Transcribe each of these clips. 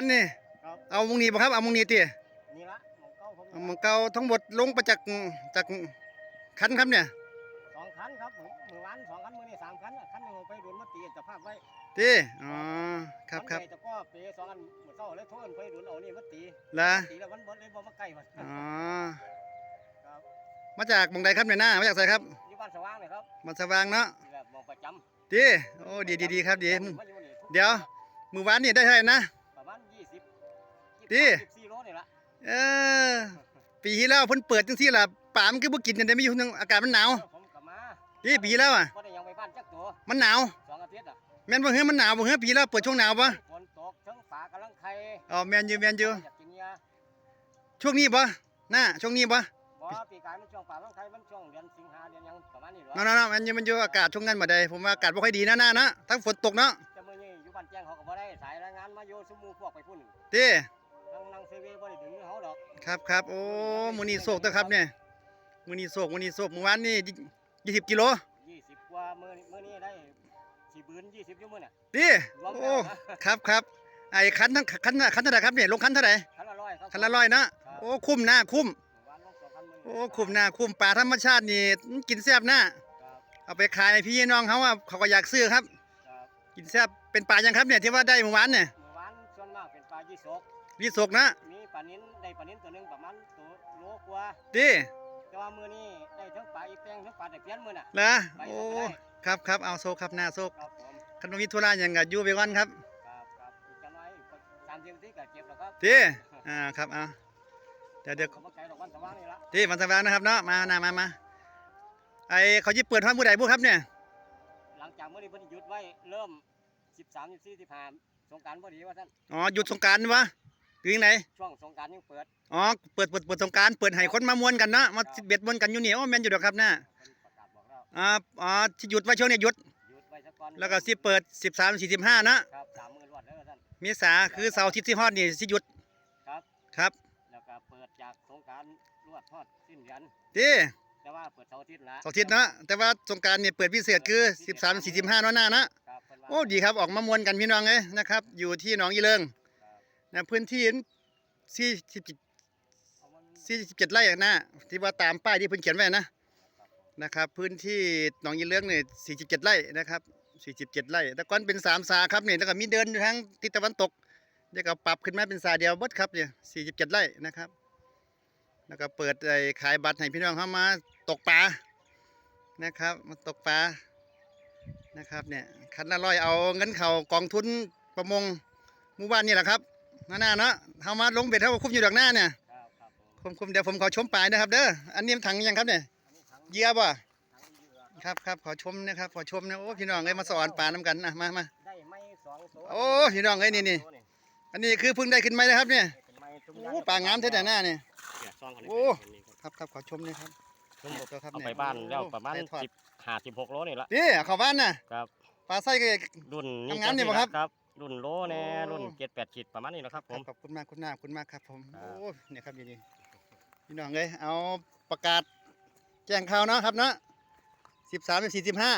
านนี่ครับเอามุงนี้บ่ครับเอามุงนี้ตินี่ละหมองเก้าผมเอามุงเก่าทั้งหมดลงไปจากจากคันครับเนี่ยสองคันครับผมมือวานสองคันมือนี่สามคันน่ะคันหนึ่งเอาไปโดนมาตีสภาพไว้ติอ๋อครับครับนใหญ่แต่ก็เปสองอันมือเศร้าเลยโทษไปโดนเอานี่มาตีละตีแล้วมันบดเลยบ่มาใกล้มันอ๋อครับมาจากหมองใดครับเนี่ยหน้ามาจากไสครับอยู่บ้านสว่างเลยครับมันสว่างเนาะนี่แหละหมองประจำติโอ้ดีดีดีครับดีมาอยู่นี่ทุกเดี๋ยวมื้อวานนี่ได้เท่าไหร่นะ ตีสิบสี่โลนี่ละเออ ปีที่แล้วเพิ่นเปิดจังซี่ล่ะป่ามันคือบ่กินกันได้ไม่อยู่ทางอากาศมันหนาวผมกลับมานี่ปีแล้วอะ บ่ได้ยังไปบ้านจักตัวมันหนาวสองอาทิตย์อะแม่นบ่เฮ้ยมันหนาวบ่เฮ้ยปีแล้วเปิดช่วงหนาวปะฝนตกทั้งป่ากำลังไข่อ๋อแม่นอยู่แม่นอยู่อยากกินยาช่วงนี้ปะหน้าช่วงนี้ปะบ่ปีกายมันช่วงป่ากำลังไข่มันช่วงเดือนสิงหาเดือนหยังประมาณนี้เหรอเนาะๆๆแม่นอยู่แม่นอยู่อากาศช่วงนั้นบ่ได้ผมว่าอากาศบ่ค่อยดีนะหน้านะทั้งฝนตกเนาะจะมื้อนี้อยู่บ้านแจ้งเขาก็บ่ได้สายรายงานมาอยู่ซุมหมู่พวกไปพุ่นติ นั่งนั่งเซเว่นบ่ได้ดึงเขาดอกครับครับโอ้มื้อนี้โศกเด้อครับเนี่ยมื้อนี้โศกมื้อนี้โศกเมื่อวานนี่20กิโล20กว่ามื้อนี้มื้อนี้ได้สิบืน20อยู่มื้อน่ะติรวมโอ้แล้วนะครับครับไอ้คันทั้งคันน่ะคันเท่าไหร่ครับเนี่ยลงคันเท่าไหร่คันละร้อยครับคันละร้อยนะโอ้คุ้มหน้าคุ้มวันลงสองคันมื้อโอ้คุ้มหน้าคุ้มปลาธรรมชาตินี่มันกินแซ่บหน้าครับเอาไปขายให้พี่น้องเขาว่าเขาก็อยากซื้อครับครับ กินแซ่บเป็นปลายังครับเนี่ยที่ว่าได้เมื่อวานเนี่ยเมื่อวานส่วนมากเป็นปลายี่สก วิสกนะมีปลานิ้นได้ปลานิ้นตัวหนึงประมาณตัวโลกว่า ดิแต่ว่ามื้อนี้ได้ทั้งปลาอีแป้งทั้งปลาตะเพียนมื้อน่ะเหรอไปโอ้ก็ได้ ครับครับเอาโซกครับหน้าโซกครับผมคันบ่มีธุระหยังก็อยู่ไปก่อนครับครับครับอีกจังไว้สามสิบนาทีก็เก็บแล้วครับดิอ่าครับเอาเดี๋ยวเดี๋ยวก็บ่ไกลดอกวันสว่างนี่ละดิมันสว่างนะครับเนาะมาหน้ามามาไอเขาจะเปิดห้องผู้ใดบุครับเนี่ยหลังจากมื้อนี้เพิ่นหยุดไว้เริ่ม13 14 15สงกรานต์พอดีว่าท่านอ๋อหยุดสงกรารวะ หรือยังไงช่วงสงกรานต์ยังเปิดอ๋อเปิดเปิดเปิดสงกรารเปิดให้คนมามวนกันเนาะมาเบ็ดมวนกันอยู่นี่โอ้แม่นอยู่ดอกครับน่ะเพิ่นประกาศบอกแล้วอ่าอ๋อที่หยุดไว้ช่วงนี้หยุด หยุดไว้สักก่อนแล้วก็สิเปิด 13 45เนาะครับสามมื้อรวดแล้วท่าน เมษาคือเสาร์อาทิตย์ที่ฮอดนี่สิหยุดครับ ครับแล้วก็เปิดจากสงกรานต์รวดทอดสิ้นเดือนดิแต่ว่าเปิดเสาร์อาทิตย์ละเสาร์อาทิตย์เนาะแต่ว่าสงกรารนี่เปิดพิเศษคือ 13 45เนาะหน้านะครับเพิ่นว่า โอ้ดีครับออกมามวนกันพี่น้องเอ้ยนะครับ อยู่ที่หนองอีเลิงครับ นะพื้นที่สี่สิบสี่สิบเจ็ดไร่นะที่ว่าตามป้ายที่เพิ่นเขียนไว้นะนะครับ พื้นที่หนองอีเลิงเนี่ยสี่สิบเจ็ดไร่นะครับสี่สิบเจ็ดไร่แต่ก่อนเป็นสามสาครับเนี่ยแล้วก็มีเดินอยู่ทางทิศตะวันตกเดี๋ยวก็ปรับขึ้นมาเป็นสาเดียวบดครับเนี่ยสี่สิบเจ็ดไร่นะครับ แล้วก็เปิดไอ้ขายบัตรให้พี่น้องเข้ามาตกปลานะครับมาตกปลานะครับเนี่ยคันละร้อยเอาเงินเข่ากองทุนประมงหมู่บ้านนี่แหละครับ หน้าหน้าเนาะเขามาลงเบ็ดเขาก็คุ้มอยู่ดอกหน้าเนี่ยครับครับผมคุมคุมเดี๋ยวผมขอชมปลายนะครับ เด้ออันนี้ถังยังครับเนี่ยอันนี้ถังเหยียบบ่ถังเหยื่อครับครับขอชมนะครับขอชมนะโอ้พี่น้องเอ้ยมาสอนปลาน้ำกันนะมามาได้ไม้สองตัวโอ้พี่น้องเอ้ยนี่นี่ตัวอันนี้คือเพิ่งได้ขึ้นไหมนะครับเนี่ยเป็นไม้ตุ้มโอ้ปลางามเท่แต่หน้าเนี่ยเนี่ยซองเขาเนี่ยโอ้เป็นนี่ครับครับครับขอชมนี่ครับผมตัวครับเอาเนี่ยไปบ้านแล้วประมาณไทอดสิบห้าสิบหกโลนี่ละนี่เข้าบ้านน่ะครับปลาไส้ก็รุ่นนี้ทำงานนี่บ่ครับค รับรุ่นโลแน่โอ้รุ่นเจ็ดแปดขีดประมาณนี้แหละครับผมขอบคุณมากคุณหน้าขอบคุณมากครับผมครับโอ้เนี่ยครับนี่ๆพี่น้องเอ้ยเอาประกาศแจ้งข่าวเนาะครับเนาะสิบสามเป็นสี่สิบห้า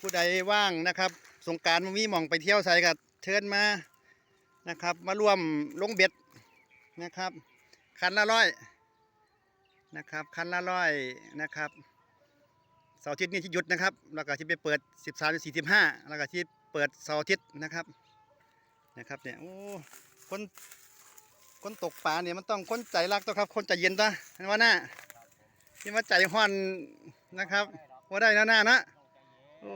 ผู้ใดว่างนะครับ สงกรารมีหม่องไปเที่ยวใส่กับเชิญมานะครับ มาร่วมลงเบ็ดนะครับ คันละร้อยนะครับ คันละร้อยนะครับเสาร์อาทิตย์นี้ที่หยุดนะครับ แล้วก็ที่ไปเปิดสิบสามสี่สิบห้าแล้วก็ที่ เปิดเสาร์อาทิตย์นะครับนะครับเนี่ยโอ้คนคนตกปลาเนี่ยมันต้องคนใจรักต้องครับ คนใจเย็นตัวเห็นว่าหน้าที่มาใจห้อนนะครับว่าได้นะหน้านะโอ้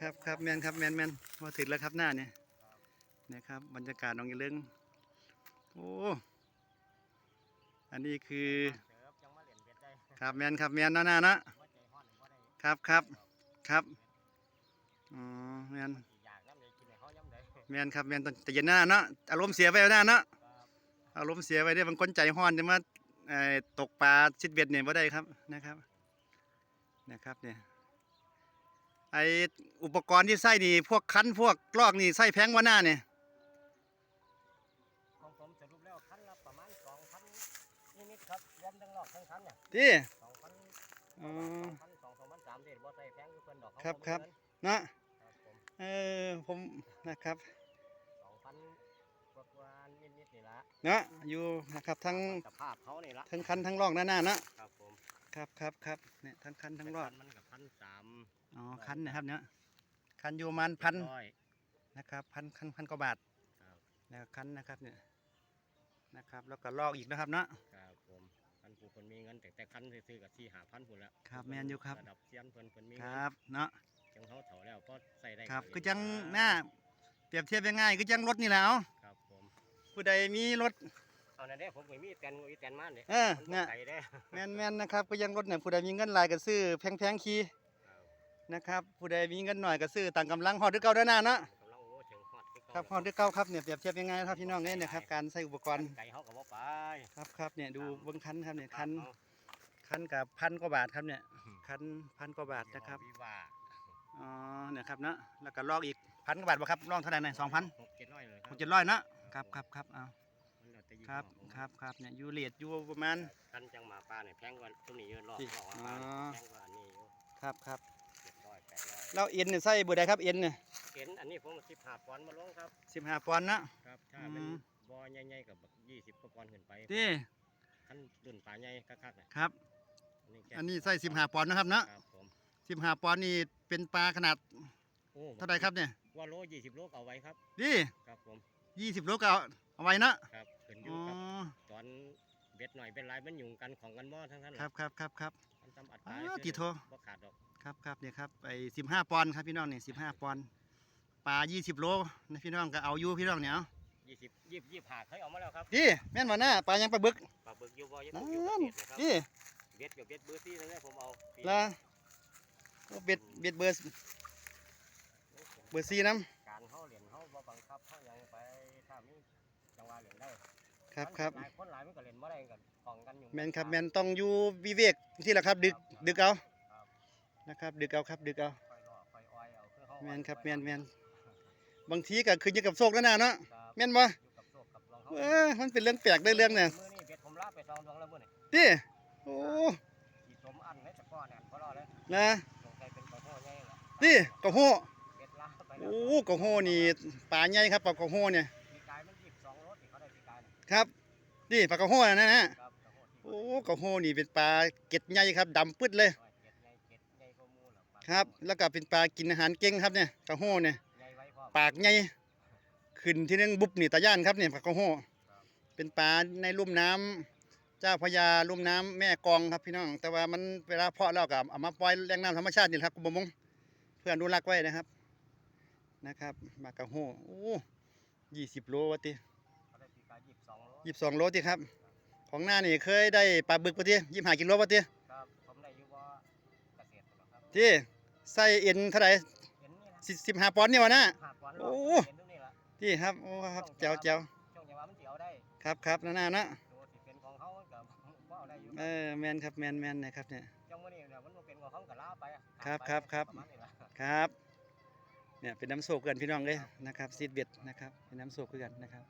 ครับครับแมนครับแมนแมนมาถึงแล้วครับหน้าเนี่ยนะครับบรรยากาศหนองอีเลิงโอ้อันนี้คือเสิร์ฟจังมาเล่นเบ็ดได้ครับแมนครับแมนนะหน้านะว่านบ่ได้ครับครับครับ อ๋อแมนสิอยากน้ำเลยกินให้เขาย่ำได้แมนครับแมนต้องใจเย็นหน้าเนาะอารมณ์เสียไปหน้าเนาะครับอารมณ์เสียไปเนี่ยบางคนใจห้อนจะมาเอ่อตกปลาชิดเบ็ดเนี่ยไ่ได้ครับนะครับนะครับเนี่ยไออุปกรณ์ที่ใส่นี่พวกคันพวกกลอกนี่ใส่แพงกว่าหน้าเนี่ยของผมสรุปแล้วคันละประมาณสองพันนิดๆครับรวมทั้งรอบทั้งคันเนี่ยที่สองพันอ๋อพันสองสองพันสามเด็ดบ่ใส่แพงคือเพิ่นดอกเขาครับบ่มีครับ เงินเนาะครับผมเออผมนะครับนี่ละเนาะอยู่นะครับทั้งสภาพเขานี่ละทั้งคันทั้งร่องหน้าหน้าเนาะครับผมครับครับครับเนี่ยทั้งคันทั้งร่องมันกับพันสามอ๋อคันนะครับเนี่ยคันอยู่ประมันพันร้อยนะครับพันพันพันกว่าบาทครับนะครับคันนะครับเนี่ยนะครับ แล้วก็ลอกอีกนะครับเนาะครับผมคันผู้คนมีเงินแต่แต่คันซื้อๆกับที่หาพันพุ่นแล้วครับแม่นอยู่ครับระดับเซียนเพิ่นเพิ่นมีคเงิรับเนาะ จังเขาเถาแล้วก็ใส่ได้ครับก็คือจังดีหน้าเปรียบเทียบง่ายๆคือจังรถนี่แหล้วครับผมผู้ใดมีรถ เอานั่นเด้ผมก็มีแตนมีแตนมาเนี่ยเออมันเนี่ยไก่เด้แม่นแม่นนะครับก็ยังรถเนี่ยผู้ใดมีเงินหลายก็ซื้อแพงๆขี่ครับนะครับผู้ใดมีเงินหน่อยก็ซื้อต่างกำลังฮอดหรือเก่าเด้อหน้าเนาะกำลังโอ้ถึงฮอดที่ครับฮอดหรือเก่าครับเนี่ยเปรียบเทียบยังไงครับพี่น้องเนี่ยนะครับการใส่อุปกรณ์ไก่เขาก็บ่ไปครับครับเนี่ยดูเบิ้งคันครับเนี่ยคัน เอาคันกับพันกว่าบาทครับเนี่ย คันพันกว่าบาทนะครับวิว่า อ๋อเนี่ยครับเนาะแล้วก็ลอกอีกพันกว่าบาทบ่ครับลอกเท่าไหร่นะสองพันหกเจ็ดร้อยเลยคหรับกเจ็ดร้อยเนาะครับครับครับเอามันแล้วแต่ยี่ครับห้อผมครับครับเนี่ยยูเลียดอยู่ประมาณกันจังหมาป่าเนี่ยแพงกว่าตัวนี้เยอะรอบที่รอบหมาอ๋ป่าอเนี่ยแพงกว่าอันนี้อยู่ครับครับเจ็ดร้อยแปดร้อยแล้วเอ็นเนี่ยใส่เบอร์ใดครับเอ็นเนี่ยเห็นอันนี้ผมสิบห้าปอนด์มาลงครับสิบห้าปอนด์เนาะ ครับถ้าอืมเป็นบอใหญ่ๆกับยี่สิบกว่าปอนด์ขึ้นไปที่ขั้นรุ่นปลาใหญ่คักๆเนี่ยครับ อันนี้แค่อันนี้ใส่สิบห้าปอนด์นะครับเนาะครับผม สิบห้าปอนด์นี่เป็นปลาขนาดโอ้เท่าไหรครับเนี่ยว่าโลยี่สิบโลก็เอาไว้ครับ นี่ครับผมยี่สิบโลก็เอาเอาไว้เนาะครับขึ้นออ๋ยู่อครับตอนเบ็ดหน่อยเป็นไรมันหยุ่งกันของกันหม้อทั้งนั้นแหละครับครับครับครับ มันทำอัดอ้าตายวติโท บ่ขาดดอกครับครับเนี่ยครับไอ้สิบห้าปอนด์ครับพี่น้องเนี่ยสิบห้าปอนด์ปลายี่สิบโลนะพี่น้องก็เอาอยู่พี่น้องเนี่ยเอายี่สิบยี่ยี่ผ่าเคยเอามาแล้วครับดิแม่นบ่หน้าปลายังปลาบึกปลาบึกอยู่บ่ยังนั่อยู่ประนเทศนะครับดิเบ็ดกับเบ็ดเบอร์ซี่นั่นแหละผมเอาปีละ โอ้เบ็ดเบ็ดเบอร์เบอร์ซีน้การเขาเหรียญเขาบ่บังคับเขายังไปถ้ามีจังหวะเหรียญได้ำครับครับหลายคนหลายมันก็เหรียญบ่ได้กันของกันอยู่แมนครับแมนต้องอยู่วิเวกที่แหละครับดึกดึกเอาครับนะครับดึกเอาครับดึกเอาค่อยรอค่อยอ้อยเอาคือเขาแมนครับแมนแมนบางทีก็ขึ้นอยู่กับโชคแล้วนะเนาะครับแม่นบ่อยู่กับโชคกับรองเขาเออมันเป็นเรื่องแปลกได้เรื่องเนี่ยมื้อนี้เบ็ดผมลาไปสองดวงแล้วมื้อนี้ดิโอ้ขีดสมอันเลยตะ ใหญ่ละดิกระโหเบ็ดลาไปแล้วโอ้กระโหนี่ปลาใหญ่ครับปลากระโหเนี่ยปีกายมันยี่สิบสองรถที่เขาได้ปีกายเนี่ยครับดิปลากระโหนะนะฮะครับกระโหที่โอ้กระโหนี่เป็นปลาเก็ดใหญ่ครับดำปึ๊ดเลยร้อยเจ็ดใหญ่เจ็ดใหญ่กว่าหมู่ล่ะปลาครับ แล้วก็เป็นปลากินอาหารเก่งครับเนี่ยกระโหเนี่ยใหญ่ไว้พร้อมปากใหญ่ขึ้นที่นึงบุบนี่ตาย่านครับเนี่ยปลากระโหครับเป็นปลาในลุ่มน้ำเจ้าพระยาลุ่มน้ำแม่กลองครับพี่น้อง แต่ว่ามันเวลาเพาะแล้วก็เอามาปล่อยแหล่งน้ำธรรมชาตินี่แหละครับคุณบมงเพื่ออนุรักษ์ไว้นะครับ นะครับปลากระโหโอ้ยี่สิบโลวะติเขาได้ปีกายยี่สิบสองรถยี่สิบสองโลติครับ ของหน้านี่เคยได้ปลาบึกวะติยี่สิบห้ากิโลวะติครับผมได้อยู่ว่าเกษตรหรอกครับที่ใส่เอ็นเท่าไหร่เห็นนี่นะสิสิบห้าปอนด์นี่วะนะหาดวันโอ้เห็นตรงนี้ละที่ครับ โอ้ครับแจ๋วแจ๋วช่วงจังหวะมันสิเอาได้ครับครับนั่นน่ะนะตัวสิเป็นของเขากับว่าเอาได้อยู่เออแมนครับแมนแมนนะครับเนี่ยจังมื้อนี้เนี่ยมันบ่เป็นของเขาก็ลาไปอะครับไปครับครับ ประมาณนี้ล่ะครับ เนี่ยเป็นน้ำโศกกันพี่น้องเลยนะครับซีดเบ็ดนะครับ เป็นน้ำโศกคือกันนะครับ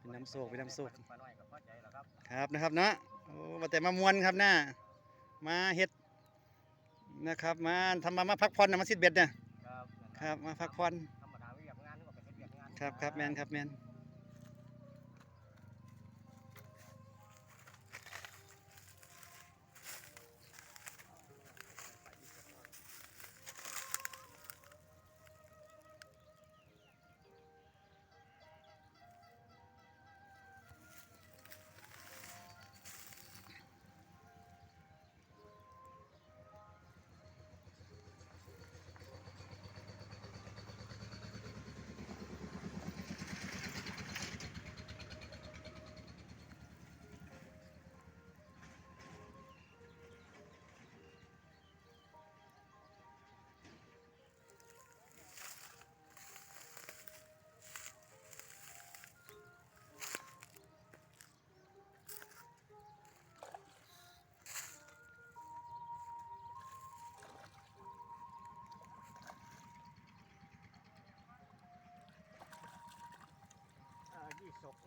เป็นน้ำโศกเป็นน้ำโศกปลาน้อยก็พอใจแล้วครับครับนะครับเนาะโอ้ว่าแต่มามวนครับหน้ามาเฮ็ดนะครับมาทำมามาพักผ่อนนะมาซีดเบ็ดเนี่ยครับครับมาพักผ่อนธรรมดาเวียกงานก็ไปเฮ็ดเวียกงานครับครับแมนครับแมน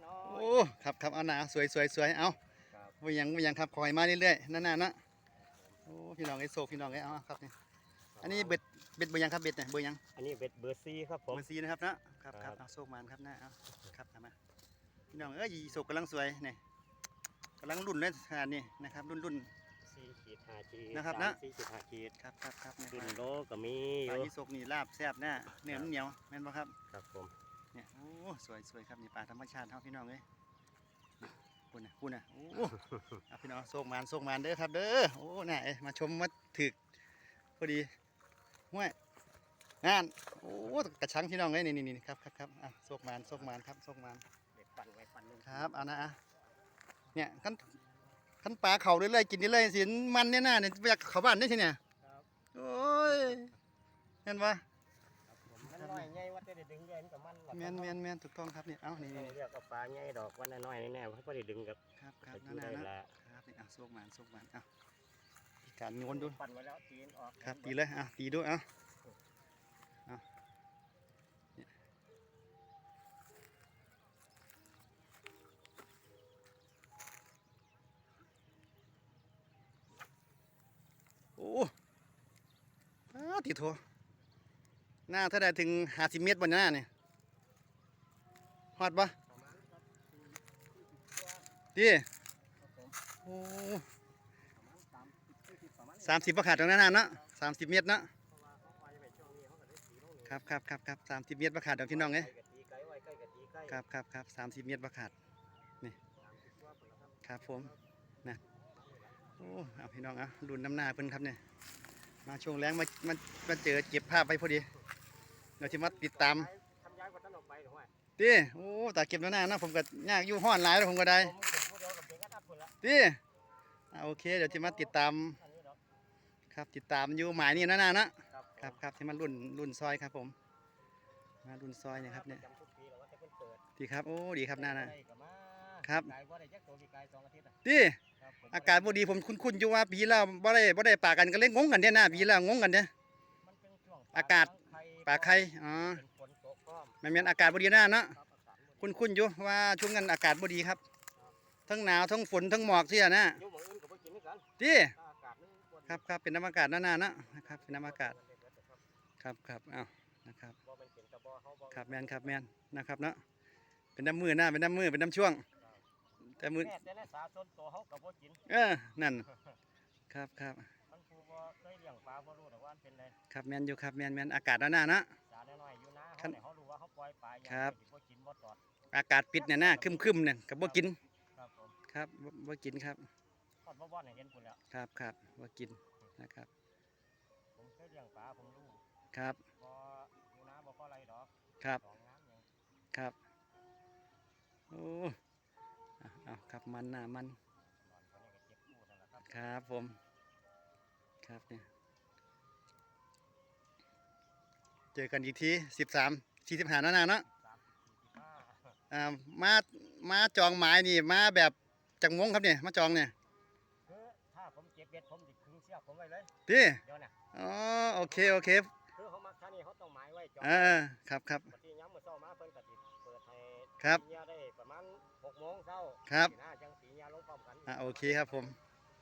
น้อโอ้ยครับครับเอาหนาสวยสวยสวยเอาครับ ว่ายังว่ายังครับคอยมาเรื่อยๆนั่นน่ะนะโอ้พี่น้องไอ้โศกพี่น้องไอ้เอาครับนี่อันนี้เบ็ดเบ็ดเบอร์ยังครับเบ็ดเนี่ยเบอร์ยังอันนี้เบ็ดเบอร์ซีครับผมเบอร์ซีนะครับนะครับคครัรับบ เอาโศกมันครับหน้าเอาครับทำมาพี่น้องเอ้ยยีสุกกำลังสวยนี่กำลังรุ่นเลยขนาดนี้นะครับรุ่นรุ่นสี่ขีดห้าขีดนะครับสามนะสี่ขีดห้าขีดครับครับครับเนี่ยขึ้นโลก็มีอปลายู่ยีสุกนี่ลาบแซ่บแน่เนื้อมันเหนียวแม่นบ่ครับ ครับผม เนี่ยโอ้สวยสวยครับนี่ปลาธรรมชาติเฮาพี่น้องเอ้ยคุณน่ะคุณน่ะโอ้เอาพี่น้องโชคมานโชคมานเด้อครับเด้อโอ้น่ะเอ้ยมาชมมาถึกพอดีห้วยงานโอ้กระชังพี่น้องเอ้ยนี่นี่นี่ครับครับครับอะโชคมานโชคมานครับโชคมานเด็กปั่นไว้ปั่นลงครับเอานะอะเนี่ยขั้นขั้นปลาเข่าเรื่อยๆกินเรื่อยๆสิมันเนี่ยน่าเนี่ยอยากเข้าบ้านได้ใช่เนี่ยครับโอ้ยเห็นปะ ครับผมมันน้อยใหญ่ว่าจะได้ดึงเงินกับมันล่ะแมนแมนแมนถูกต้องครับเนี่ยเอานี่ต้อนี่งเรียกกับปลาใหญ่ดอกวันน้อยๆแน่ๆเขาไ่ได้ดึงกับ ครับครับตะนั่กี้นได้น่ะนะละครับนี่อะโซกมันโซกมันเอาพิการโยนดูปั่นไว้แล้วตีนออกครับตีเลยอะตีดูเอาเอาเนี่ยโอ้อ้าวติดโถ หน้าถ้าได้ถึงห้าสิบเมตรบนหน้าเนี่ยฮอดปะดีโอ้สามสิบประขาดตรงนั้นน่ะเนาะสามสิบเมตรเนาะครับครับครับครับสามสิบเมตรประขาดเดี๋ยวพี่น้องเอ้ยไก่กะตีไก่ไว้ไก่กะตีไก่ครับครับครับสามสิบเมตรประขาดสามสิบกว่ครับผมนะโอ้เอาพี่น้องอะรุ่นน้ำหน้าเพิ่นครับเนี่ยมาช่วงแรงมามามาเจอเก็บภาพไว้พอดี เดี๋ยวที่มาติดตามทำย้ายกว่าท่านออกไปหรือว่าดิโอ้ตาเก็บน้ำหน้านะผมก็ยากอยู่ห้อนหลายแล้วผมก็ได้ผมเก็บผู้เดียวกับเด็กก็ทับคนละดิอ่าโอเค เดี๋ยวที่มาติดตาม อันนี้ดอกครับติดตามอยู่หมายนี่นะนานะครับครับครับที่มารุ่นรุ่นซอยครับผม มารุ่นซอยเนะครับเนี่ยประจำทุกปีแล้วว่าจะเพิ่นเปิดดีครับโอ้ดีครับนานะ ได้ก็มาครับไก่บ่ได้จักตัวพี่ไก่สองอาทิตย์อะดิครับผมอากาศบ่ดีผมคุ้นๆอยู่ว่าปีแล้วบ่ได้บ่ได้ปลากันก็เล่นงงกันเนี่ยนะปีแล้วงงกันเนี่ย มันเป็นช่วงอากาศ ปลาไข่อ๋อเป็นฝนตกพร้อมแม่นแม่นอากาศบ่ดีนะเนาะครับอากาศบ่ดีคุ้นๆอยู่ว่าช่วงนั้นอากาศบ่ดีครับ ทั้งหนาวทั้งฝนทั้งหมอกเสียนะอยู่หม้องอื่นก็บ่กินคือกันดิถ้าอากาศมันบ่ดีครับครับเป็นน้ำอากาศหน้าๆเนาะนะครับเป็นน้ำอากาศมันได้เบิดนะครับครับครับอ้าวนะครับบ่แม่นเป็นกระบอกเฮาบ่ครับแม่นครับแม่นนะครับเนาะเป็นน้ำมือหน้าเป็นน้ำมือเป็นน้ำช่วง แต่มือแม่แต่ในสาส่วนตัวเฮาก็บ่กินเออนั่นครับครับมันผู้บ่เคยเลี้ยงปลาบ่รู้ดอกว่ามันเป็นไงครับแม่นอยู่ครับแม่นแม่นอากาศหน้าๆเนาะสาน้อยๆอยู่นะคัเฮานเนี่ยเฮารู้ว่าเฮาปล่อยปลาอย่างครับเดียวสิบ่กินบ่ตอดอากาศปิดเนี่ยนะครึมๆเนี่ยก็บ่กินครับผมครับบ่บ่กินครับทอดบ่บ่อนให้เห็นพุ่นแล้ว ครับครับบ่กินนะครับผมเคยเลี้ยงปลาผมรู้ครับบ่อยู่นะบ่พออะไรดอกครับสองน้ำหยังครับโอ้เอาเอาครับมันหน้ามัน นอนคนนี้ก็เจ็บพูดนั่นแหละครับ ครับผม ครับเนี่ย เจอกันอีกทีสิบสามสี่สิบห้านานาเนาะสามสิบสี่สิบห้าอ่ามามาจองหมายนี่มาแบบจังมงครับเนี่ยมาจองเนี่ยคือถ้าผมเจ็บเบ็ดผมสิคึงเสียบผมไว้เลยพี่เดี๋ยวเนี่ยอ๋อโอเคโอเคคือเขามักท่านี่เขาต้องหมายไว้จอดเออครับครับปกติย้ำมื้อเช้ามาเพิ่นก็สิเปิดให้ครับตีเหยาได้ประมาณ6โมงเช้าครับสินะจังตีเหยาลงพร้อมกันอ่าโอเคครับผม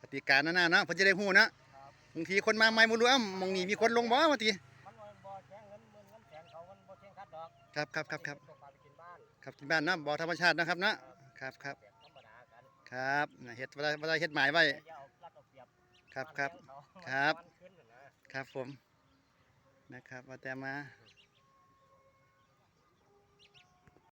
ปฏิการนานาเนาะเพิ่นจะได้ฮู้นะครับบางทีคนมาใหม่บ่รู้อ้ำมองนี่มีคนลงบ่ว่าติมั คัดดอกครับครับครับครับตกปลาไปกินบ้านครับที่บ้านเนาะบ่อธรรมชาตินะครับเนาะครับครับแบบธรรมดากันครับน่ะเฮ็ดบ่ได้บ่ได้เฮ็ดหมายไว้อย่าเอารัดเอาเปรียบครับครับานแข่งเขาครับ มันขึ้นน่ะนะครับผมนะครับว่าแต่มาอื